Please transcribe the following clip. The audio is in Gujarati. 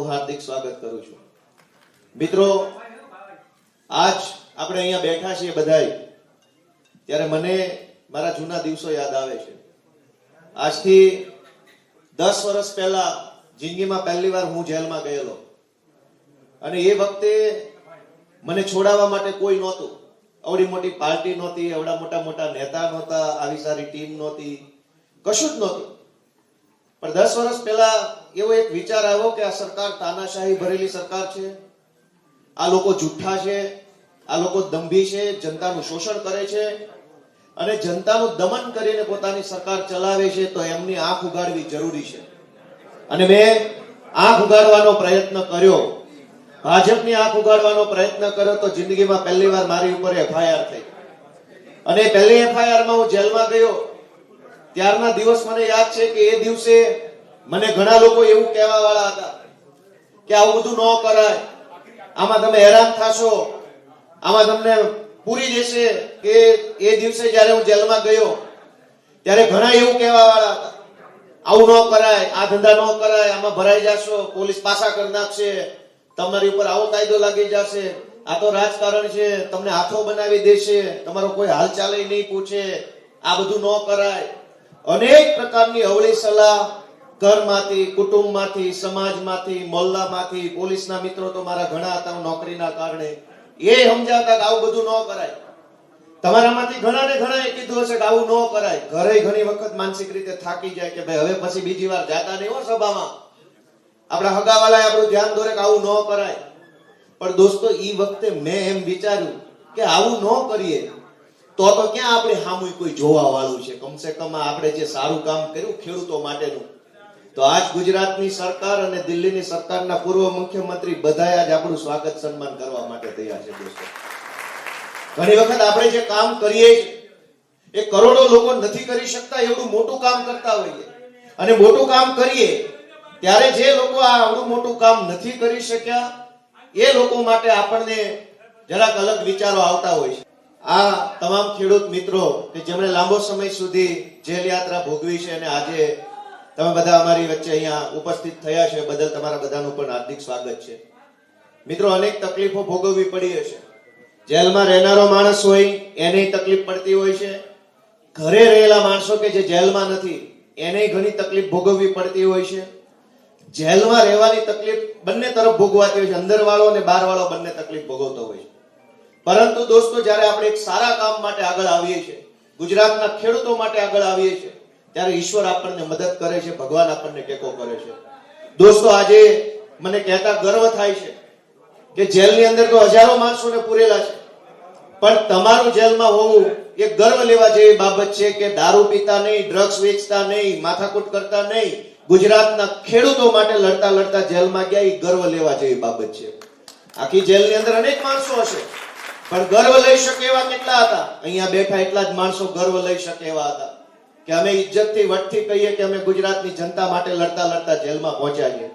હાર્દિક સ્વાગત કરું છું. મિત્રો, આજ આપણે અહીંયા બેઠા છીએ બધાય. ત્યારે મને મારા જૂના દિવસો યાદ આવે છે. આજથી દસ વર્ષ પહેલા જિંદગીમાં પહેલી વાર હું જેલમાં ગયેલો. અને એ વખતે મને છોડાવવા માટે કોઈ નહોતું. અવડી મોટી પાર્ટી નહોતી એવડા મોટા મોટા નેતા નહોતા, આવી સારી ટીમ નહોતી. કશું જ નહોતું. પણ દસ વર્ષ પહેલા એવો એક વિચાર આવ્યો કે આ સરકાર તાનાશાહી ભરેલી સરકાર છે. આ લોકો જુઠ્ઠા છે. આ લોકો દંભી છે. જનતાનું શોષણ કરે છે. અને જનતાનું દમન કરીને પોતાની સરકાર ચલાવે છે તો એમની આંખ ઉગાડવી જરૂરી છે. અને મેં આંખ ઉગાડવાનો પ્રયત્ન કર્યો. ભાજપની આંખ ઉગાડવાનો પ્રયત્ન કર્યો તો જિંદગીમાં પહેલી વાર મારી ઉપર એફઆઈઆર થઈ. અને પહેલી એફઆઈઆરમાં હું જેલમાં ગયો. ત્યારના દિવસ મને યાદ છે કે એ દિવસે મને ઘણા લોકો એવું કહેવા વાળા હતા કે આવું બધું ન કરાય. આમાં તમે હેરાન થશો. આમાં તમને પૂરી જશે કે એ દિવસે જ્યારે હું જેલમાં ગયો, ત્યારે ઘણા એવું કહેવા વાળા હતા. આવું ન કરાય, આ ધંધા ન કરાય, આમાં ભરાઈ જશો, પોલીસ પાસા કરી નાખશે, તમારી ઉપર આવો કાયદો લાગી જશે. આ તો રાજકારણ છે, તમને હાથો બનાવી દેશે, તમારો કોઈ હાલચાલ નહીં પૂછે. આ બધું ન કરાય. અનેક પ્રકારની અવળી સલાહ ઘરમાંથી, કુટુંબમાંથી, સમાજમાંથી, મોલ્લામાંથી, પોલીસના મિત્રો તો મારા ઘણા હતા નોકરીના કારણે. એ સમજાવતા કે આવું બધું ન કરાય. તમારામાંથી ઘણાને એ કીધું હશે કે આવું ન કરાય. ઘરે ઘણી વખત માનસિક રીતે થાકી જાય કે ભાઈ, હવે પછી બીજી વાર જાતા નહીં હો સભામાં. આપણા હગાવાલાએ આપણું ધ્યાન દોરે કે આવું ન કરાય. પણ દોસ્તો એ વખતે મેં એમ વિચાર્યું કે આવું ન કરીએ. તો તો ક્યાં આપણે સામું કોઈ જોવા વાળું છે? કમસે કમ આપણે જે સારું કામ કર્યું ખેડૂતો માટેનું. તો આજ ગુજરાતની સરકાર અને દિલ્હીની સરકારના પૂર્વ મુખ્યમંત્રી બધાએ આજ આપણું સ્વાગત સન્માન કરવા માટે તૈયાર છે દોસ્તો. ઘણી વખત આપણે જે કામ કરીએ એ કરોડો લોકો નથી કરી શકતા, એવડું મોટું કામ કરતા હોઈએ. અને મોટું કામ કરીએ, ત્યારે જે લોકો આ આવડું મોટું કામ નથી કરી શક્યા, એ લોકો માટે આપણને જરાક અલગ વિચારો આવતા હોય છે. આ તમામ ખેડૂત મિત્રો કે જેમણે લાંબો સમય સુધી જેલ યાત્રા ભોગવી છે અને આજે તમે બધા અમારી વચ્ચે અહીંયા ઉપસ્થિત થયા છે, બદલ તમારા બધાનું પણ હાર્દિક સ્વાગત છે. મિત્રો, અનેક તકલીફો ભોગવવી પડી હશે. જેલમાં રહેનારો માણસ હોય, એને તકલીફ પડતી હોય છે. ઘરે રહેલા માણસો કે જે જેલમાં નથી, એને ઘણી તકલીફ ભોગવવી પડતી હોય છે. જેલમાં રહેવાની તકલીફ બંને તરફ ભોગવાતી હોય છે. અંદર વાળો અને બહાર વાળો બંને તકલીફ ભોગવતો હોય છે. પરંતુ દોસ્તો, જ્યારે આપણે એક સારા કામ માટે આગળ આવીએ છીએ, ગુજરાતના ખેડૂતો માટે આગળ આવીએ છીએ, ત્યારે ઈશ્વર આપણને મદદ કરે છે, ભગવાન આપણને ટેકો કરે છે. દોસ્તો, આજે મને કહેતા ગર્વ થાય છે કે જેલની અંદર તો હજારો માણસોને પૂરેલા છે, પણ તમારું જેલમાં હોવું એ ગર્વ લેવા જેવી બાબત છે કે દારૂ પીતા નહીં ડ્રગ્સ વેચતા નહીં, માથાકૂટ કરતા નહીં, ગુજરાતના ખેડૂતો માટે લડતા લડતા જેલમાં ગયા, એ ગર્વ લેવા જેવી બાબત છે. આખી જેલની અંદર અનેક માણસો હશે. પણ ગર્વ લઈ શકે એવા કેટલા હતા? અહીંયા બેઠા એટલા જ માણસો ગર્વ લઈ શકે એવા હતા. કે અમે ઇજ્જતથી વટથી કહીએ કે અમે ગુજરાતની જનતા માટે લડતા લડતા જેલમાં પહોંચ્યા છીએ.